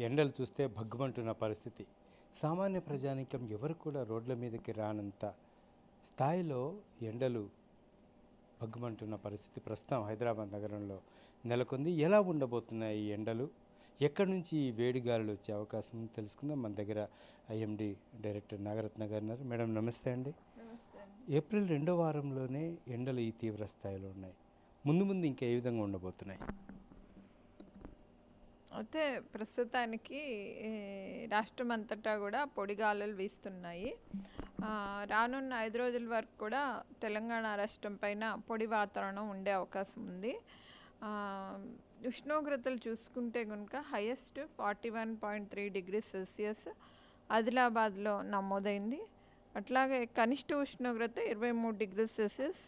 ఎండలు చూస్తే భగ్గుమంటున్న పరిస్థితి. సామాన్య ప్రజానికం ఎవరు కూడా రోడ్ల మీదకి రానంత స్థాయిలో ఎండలు భగ్గుమంటున్న పరిస్థితి ప్రస్తుతం హైదరాబాద్ నగరంలో నెలకొంది. ఎలా ఉండబోతున్నాయి ఈ ఎండలు? ఎక్కడి నుంచి ఈ వేడి గాలులు వచ్చే అవకాశం తెలుసుకుందాం. మన దగ్గర ఐఎండి డైరెక్టర్ నాగరత్న గారు ఉన్నారు. మేడం నమస్తే అండి. ఏప్రిల్ రెండో వారంలోనే ఎండలు ఈ తీవ్ర స్థాయిలో ఉన్నాయి. ముందు ముందు ఇంకా ఏ విధంగా ఉండబోతున్నాయి? అయితే ప్రస్తుతానికి రాష్ట్రం అంతటా కూడా పొడిగాలులు వీస్తున్నాయి. రానున్న ఐదు రోజుల వరకు కూడా తెలంగాణ రాష్ట్రం పైన పొడి వాతావరణం ఉండే అవకాశం ఉంది. ఉష్ణోగ్రతలు చూసుకుంటే కనుక highest forty one point three degree Celsius ఆదిలాబాద్లో నమోదైంది. అట్లాగే కనిష్ట ఉష్ణోగ్రత ఇరవై మూడు డిగ్రీ సెల్సియస్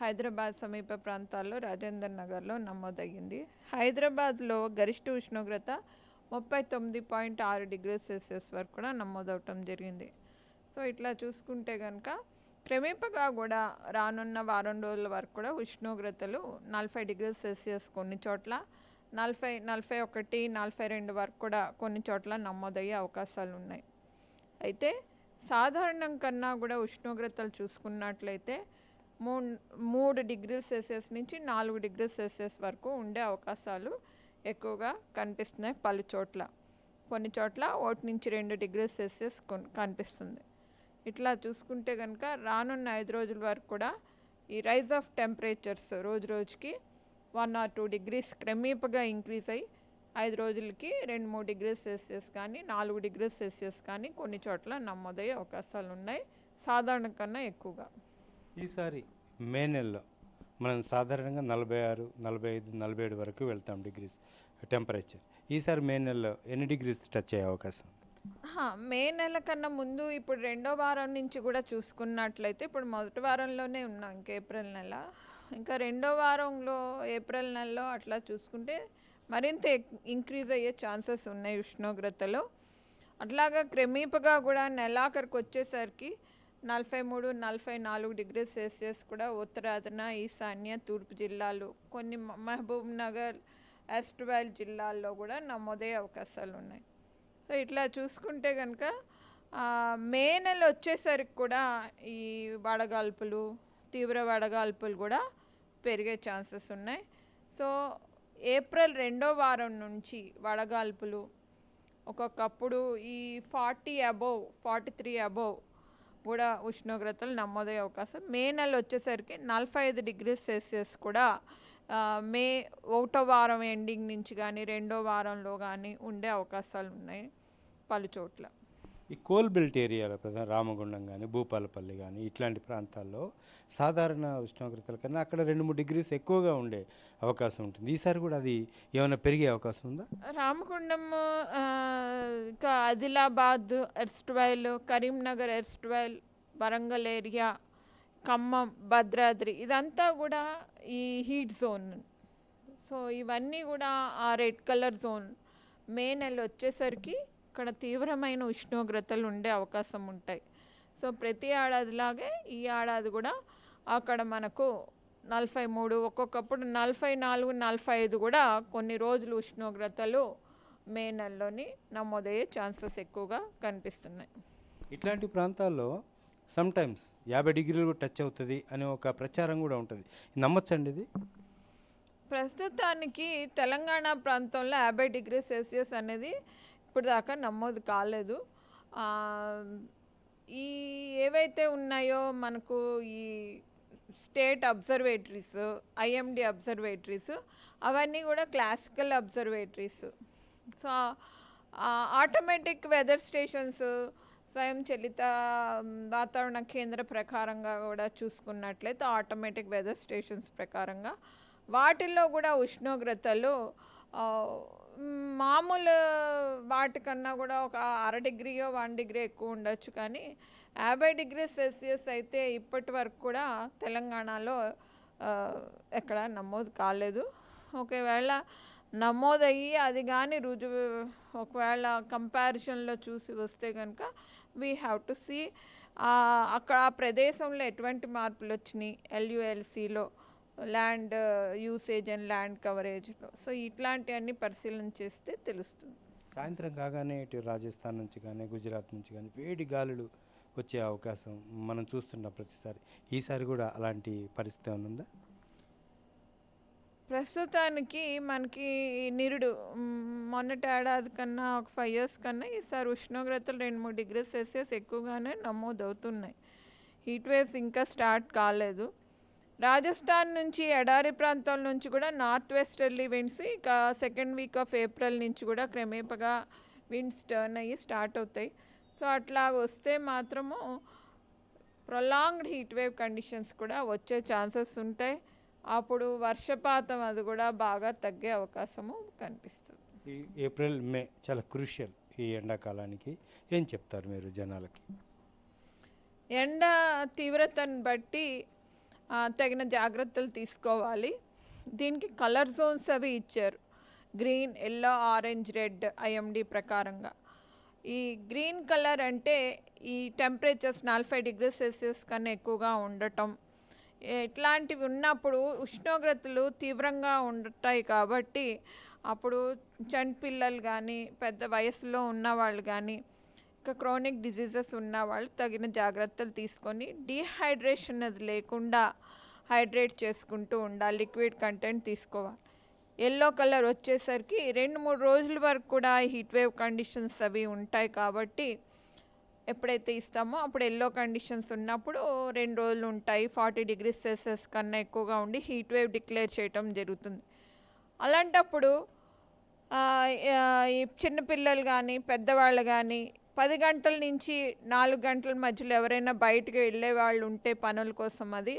హైదరాబాద్ సమీప ప్రాంతాల్లో రాజేందర్ నగర్లో నమోదయ్యింది. హైదరాబాద్లో గరిష్ట ఉష్ణోగ్రత ముప్పై తొమ్మిది పాయింట్ ఆరు డిగ్రీ సెల్సియస్ వరకు కూడా నమోదవటం జరిగింది. సో ఇట్లా చూసుకుంటే కనుక క్రమేపగా కూడా రానున్న వారం రోజుల వరకు కూడా ఉష్ణోగ్రతలు నలభై డిగ్రీ సెల్సియస్ కొన్ని చోట్ల నలభై నలభై ఒకటి నలభై రెండు వరకు కూడా కొన్ని చోట్ల నమోదయ్యే అవకాశాలు ఉన్నాయి అయితే సాధారణం కన్నా కూడా ఉష్ణోగ్రతలు చూసుకున్నట్లయితే మూడు మూడు డిగ్రీల సెల్సియస్ నుంచి నాలుగు డిగ్రీల సెల్సియస్ వరకు ఉండే అవకాశాలు ఎక్కువగా కనిపిస్తున్నాయి పలు చోట్ల. కొన్ని చోట్ల ఒకటి నుంచి రెండు డిగ్రీల సెల్సియస్ కనిపిస్తుంది. ఇట్లా చూసుకుంటే కనుక రానున్న ఐదు రోజుల వరకు కూడా ఈ రైజ్ ఆఫ్ టెంపరేచర్స్ రోజు రోజుకి వన్ ఆర్ టూ డిగ్రీస్ క్రమేపగా ఇంక్రీజ్ అయ్యి ఐదు రోజులకి రెండు మూడు డిగ్రీల సెల్సియస్ కానీ నాలుగు డిగ్రీల సెల్సియస్ కానీ కొన్ని చోట్ల నమోదయ్యే అవకాశాలు ఉన్నాయి. సాధారణ కన్నా ఎక్కువగా. ఈసారి మే నెలలో మనం సాధారణంగా నలభై ఆరు నలభై ఐదు నలభై ఏడు వరకు వెళ్తాం డిగ్రీస్ టెంపరేచర్. ఈసారి మే నెలలో ఎన్ని డిగ్రీస్ టచ్ అయ్యే అవకాశం మే నెల కన్నా ముందు ఇప్పుడు రెండో వారం నుంచి కూడా చూసుకున్నట్లయితే ఇప్పుడు మొదటి వారంలోనే ఉన్నాం ఇంకా ఏప్రిల్ నెల. ఇంకా రెండో వారంలో ఏప్రిల్ నెలలో అట్లా చూసుకుంటే మరింత ఇంక్రీజ్ అయ్యే ఛాన్సెస్ ఉన్నాయి ఉష్ణోగ్రతలో. అట్లాగా క్రమీపగా కూడా నెలాఖరికి వచ్చేసరికి నలభై మూడు నలభై నాలుగు డిగ్రీ సెల్సియస్ కూడా ఉత్తరాదిన ఈశాన్య తూర్పు జిల్లాలు. కొన్ని మహబూబ్ నగర్ అస్ట్వాల్ జిల్లాల్లో కూడా నమోదయ్యే అవకాశాలు ఉన్నాయి. సో ఇట్లా చూసుకుంటే కనుక మే నెల వచ్చేసరికి కూడా ఈ వడగాల్పులు తీవ్ర వడగాల్పులు కూడా పెరిగే ఛాన్సెస్ ఉన్నాయి. సో ఏప్రిల్ రెండో వారం నుంచి వడగాల్పులు ఒక్కొక్కప్పుడు ఈ forty above forty three above కూడా ఉష్ణోగ్రతలు నమోదయ్యే అవకాశం. మే నెల వచ్చేసరికి నలభై ఐదు డిగ్రీ సెల్సియస్ కూడా మే ఒకటో వారం ఎండింగ్ నుంచి కానీ రెండో వారంలో కానీ ఉండే అవకాశాలు ఉన్నాయి పలు చోట్ల ఈ కోల్ బెల్ట్ ఏరియాలో ప్రధాన రామగుండం కానీ భూపాలపల్లి కానీ ఇట్లాంటి ప్రాంతాల్లో సాధారణ ఉష్ణోగ్రతల కన్నా అక్కడ రెండు మూడు డిగ్రీస్ ఎక్కువగా ఉండే అవకాశం ఉంటుంది. ఈసారి కూడా అది ఏమైనా పెరిగే అవకాశం ఉందా? రామగుండం ఇంకా Adilabad erstwhile Karimnagar erstwhile Warangal area Khammam Bhadradri ఇదంతా కూడా ఈ హీట్ జోన్. సో ఇవన్నీ కూడా ఆ రెడ్ కలర్ జోన్ మే నెల వచ్చేసరికి ఇక్కడ తీవ్రమైన ఉష్ణోగ్రతలు ఉండే అవకాశం ఉంటాయి. సో ప్రతి ఏడాదిలాగే ఈ ఏడాది కూడా అక్కడ మనకు నలభై మూడు ఒక్కొక్కప్పుడు నలభై నాలుగు నలభై ఐదు కూడా కొన్ని రోజులు ఉష్ణోగ్రతలు మే నెలలోని నమోదయ్యే ఛాన్సెస్ ఎక్కువగా కనిపిస్తున్నాయి. ఇట్లాంటి ప్రాంతాల్లో సమ్ టైమ్స్ యాభై డిగ్రీలు టచ్ అవుతుంది అనే ఒక ప్రచారం కూడా ఉంటుంది. నమ్మచ్చండి ఇది? ప్రస్తుతానికి తెలంగాణ ప్రాంతంలో యాభై డిగ్రీ సెల్సియస్ అనేది ఇప్పుడు దాకా నమోదు కాలేదు ఈ ఏవైతే ఉన్నాయో మనకు ఈ స్టేట్ అబ్జర్వేటరీస్ ఐఎండి అబ్జర్వేటరీస్ అవన్నీ కూడా classical observatories. So automatic weather stations స్వయం చలిత వాతావరణ కేంద్ర ప్రకారంగా కూడా చూసుకున్నట్లయితే ఆటోమేటిక్ వెదర్ స్టేషన్స్ ప్రకారంగా వాటిల్లో కూడా ఉష్ణోగ్రతలు మామూలు వాటికన్నా కూడా ఒక అర డిగ్రీయో వన్ డిగ్రీ ఎక్కువ ఉండొచ్చు. కానీ యాభై డిగ్రీ సెల్సియస్ అయితే ఇప్పటి వరకు కూడా తెలంగాణలో ఎక్కడ నమోదు కాలేదు. ఒకవేళ నమోదయ్యి అది కానీ రుజువు ఒకవేళ కంపారిజన్లో చూసి వస్తే కనుక వీ హ్యావ్ టు సీ అక్కడ ఆ ప్రదేశంలో ఎటువంటి మార్పులు వచ్చినాయి ఎల్యుఎల్సిలో ల్యాండ్ యూసేజ్ అండ్ ల్యాండ్ కవరేజ్లో సో ఇట్లాంటివన్నీ పరిశీలన చేస్తే తెలుస్తుంది. సాయంత్రం కాగానే ఇటు రాజస్థాన్ నుంచి కానీ గుజరాత్ నుంచి కానీ వేడి గాలులు వచ్చే అవకాశం మనం చూస్తున్నాం ప్రతిసారి. ఈసారి కూడా అలాంటి పరిస్థితి ఏమైనా ఉందా? ప్రస్తుతానికి మనకి నిరుడు మొన్నటి ఏడాది కన్నా ఒక ఫైవ్ ఇయర్స్ కన్నా ఈసారి ఉష్ణోగ్రతలు రెండు మూడు డిగ్రీ సెల్సియస్ ఎక్కువగానే నమోదవుతున్నాయి. హీట్ వేవ్స్ ఇంకా స్టార్ట్ కాలేదు. రాజస్థాన్ నుంచి ఎడారి ప్రాంతాల నుంచి కూడా నార్త్ వెస్టర్లీ విండ్స్ ఇక సెకండ్ వీక్ ఆఫ్ ఏప్రిల్ నుంచి కూడా క్రమేపగా విండ్స్ టర్న్ అయ్యి స్టార్ట్ అవుతాయి. సో అట్లా వస్తే మాత్రము ప్రొలాంగ్డ్ హీట్ వేవ్ కండిషన్స్ కూడా వచ్చే ఛాన్సెస్ ఉంటాయి. అప్పుడు వర్షపాతం అది కూడా బాగా తగ్గే అవకాశము కనిపిస్తుంది. ఈ ఏప్రిల్ మే చాలా క్రూషియల్ ఈ ఎండాకాలానికి. ఏం చెప్తారు మీరు జనాలకి? ఎండ తీవ్రతను బట్టి తగిన జాగ్రత్తలు తీసుకోవాలి. దీనికి కలర్ జోన్స్ అవి ఇచ్చారు. Green yellow orange red IMD ప్రకారంగా. ఈ గ్రీన్ కలర్ అంటే ఈ టెంపరేచర్స్ నలభై డిగ్రీ సెల్సియస్ కన్నా ఎక్కువగా ఉండటం. ఇట్లాంటివి ఉన్నప్పుడు ఉష్ణోగ్రతలు తీవ్రంగా ఉంటాయి కాబట్టి అప్పుడు చంటి పిల్లలు కానీ పెద్ద వయసులో ఉన్నవాళ్ళు కానీ క్రోనిక్ డిజీజెస్ ఉన్న వాళ్ళు తగిన జాగ్రత్తలు తీసుకొని డీహైడ్రేషన్ అది లేకుండా హైడ్రేట్ చేసుకుంటూ ఉండాలి లిక్విడ్ కంటెంట్ తీసుకోవాలి. ఎల్లో కలర్ వచ్చేసరికి రెండు మూడు రోజుల వరకు కూడా హీట్ వేవ్ కండిషన్స్ అవి ఉంటాయి కాబట్టి ఎప్పుడైతే ఇస్తామో అప్పుడు ఎల్లో కండిషన్స్ ఉన్నప్పుడు రెండు రోజులు ఉంటాయి. ఫార్టీ డిగ్రీస్ సెల్సియస్ కన్నా ఎక్కువగా ఉండి హీట్ వేవ్ డిక్లేర్ చేయటం జరుగుతుంది. అలాంటప్పుడు ఈ చిన్నపిల్లలు కానీ పెద్దవాళ్ళు కానీ పది గంటల నుంచి నాలుగు గంటల మధ్యలో ఎవరైనా బయటకు వెళ్ళే వాళ్ళు ఉంటే పనుల కోసం అది.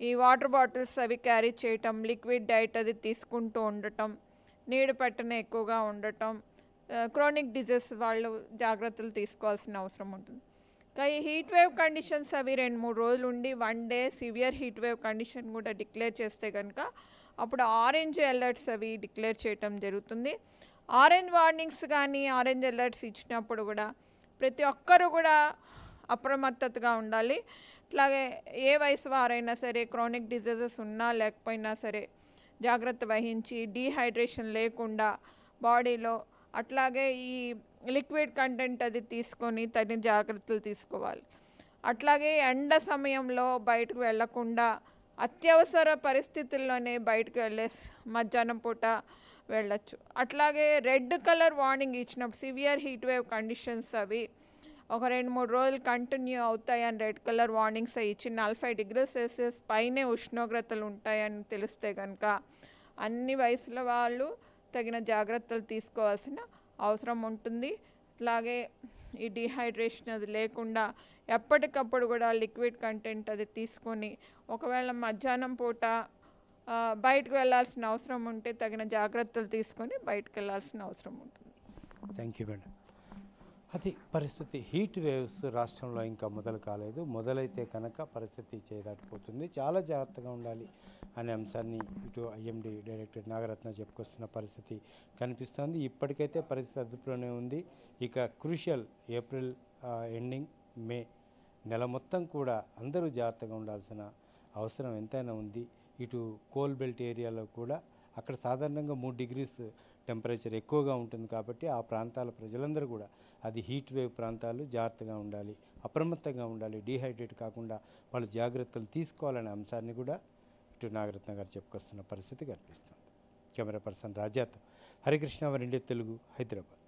ఈ వాటర్ బాటిల్స్ అవి క్యారీ చేయటం లిక్విడ్ డైట్ అది తీసుకుంటూ ఉండటం నీడు పట్టణ ఎక్కువగా ఉండటం క్రోనిక్ డిజీజ్ వాళ్ళు జాగ్రత్తలు తీసుకోవాల్సిన అవసరం ఉంటుంది. ఇంకా ఈ హీట్ వేవ్ కండిషన్స్ అవి రెండు మూడు రోజులు ఉండి one day severe heat wave condition కూడా డిక్లేర్ చేస్తే కనుక అప్పుడు ఆరెంజ్ అలర్ట్స్ అవి డిక్లేర్ చేయటం జరుగుతుంది. ఆరెంజ్ వార్నింగ్స్ కానీ ఆరెంజ్ అలర్ట్స్ ఇచ్చినప్పుడు కూడా ప్రతి ఒక్కరు కూడా అప్రమత్తతగా ఉండాలి. అట్లాగే ఏ వయసు వారైనా సరే క్రానిక్ డిజీజెస్ ఉన్నా లేకపోయినా సరే జాగ్రత్త వహించి డీహైడ్రేషన్ లేకుండా బాడీలో అట్లాగే ఈ లిక్విడ్ కంటెంట్ అది తీసుకొని తగిన జాగ్రత్తలు తీసుకోవాలి. అట్లాగే ఎండ సమయంలో బయటకు వెళ్ళకుండా అత్యవసర పరిస్థితుల్లోనే బయటకు వెళ్ళే మధ్యాహ్నం పూట వెళ్ళచ్చు. అట్లాగే రెడ్ కలర్ వార్నింగ్ ఇచ్చినప్పుడు సివియర్ హీట్ వేవ్ కండిషన్స్ అవి ఒక రెండు మూడు రోజులు కంటిన్యూ అవుతాయని రెడ్ కలర్ వార్నింగ్స్ ఇచ్చి నలభై డిగ్రీ సెల్సియస్ పైనే ఉష్ణోగ్రతలు ఉంటాయని తెలిస్తే కనుక అన్ని వయసుల వాళ్ళు తగిన జాగ్రత్తలు తీసుకోవాల్సిన అవసరం ఉంటుంది. అలాగే ఈ డిహైడ్రేషన్ అది లేకుండా ఎప్పటికప్పుడు కూడా లిక్విడ్ కంటెంట్ అది తీసుకొని ఒకవేళ మధ్యాహ్నం పూట బయటకు వెళ్ళాల్సిన అవసరం ఉంటే తగిన జాగ్రత్తలు తీసుకొని బయటకు వెళ్ళాల్సిన అవసరం ఉంటుంది. థ్యాంక్ యూ మేడం అది పరిస్థితి హీట్ వేవ్స్ రాష్ట్రంలో ఇంకా మొదలు కాలేదు. మొదలైతే కనుక పరిస్థితి చేదాటిపోతుంది. చాలా జాగ్రత్తగా ఉండాలి అనే అంశాన్ని ఇటు ఐఎండి డైరెక్టర్ నాగరత్న చెప్పుకొస్తున్న పరిస్థితి కనిపిస్తోంది. ఇప్పటికైతే పరిస్థితి అదుపులోనే ఉంది. ఇక క్రూషియల్ ఏప్రిల్ ఎండింగ్ మే నెల మొత్తం కూడా అందరూ జాగ్రత్తగా ఉండాల్సిన అవసరం ఎంతైనా ఉంది. ఇటు కోల్ బెల్ట్ ఏరియాలో కూడా అక్కడ సాధారణంగా మూడు డిగ్రీస్ టెంపరేచర్ ఎక్కువగా ఉంటుంది కాబట్టి ఆ ప్రాంతాల ప్రజలందరూ కూడా అది హీట్ వేవ్ ప్రాంతాలు జాగ్రత్తగా ఉండాలి అప్రమత్తంగా ఉండాలి డీహైడ్రేట్ కాకుండా వాళ్ళు జాగ్రత్తలు తీసుకోవాలనే అంశాన్ని కూడా ఇటు నాగరత్న గారు చెప్పుకొస్తున్న పరిస్థితి కనిపిస్తుంది కెమెరా పర్సన్ రాజాతో. హరికృష్ణ వరిండే తెలుగు హైదరాబాద్.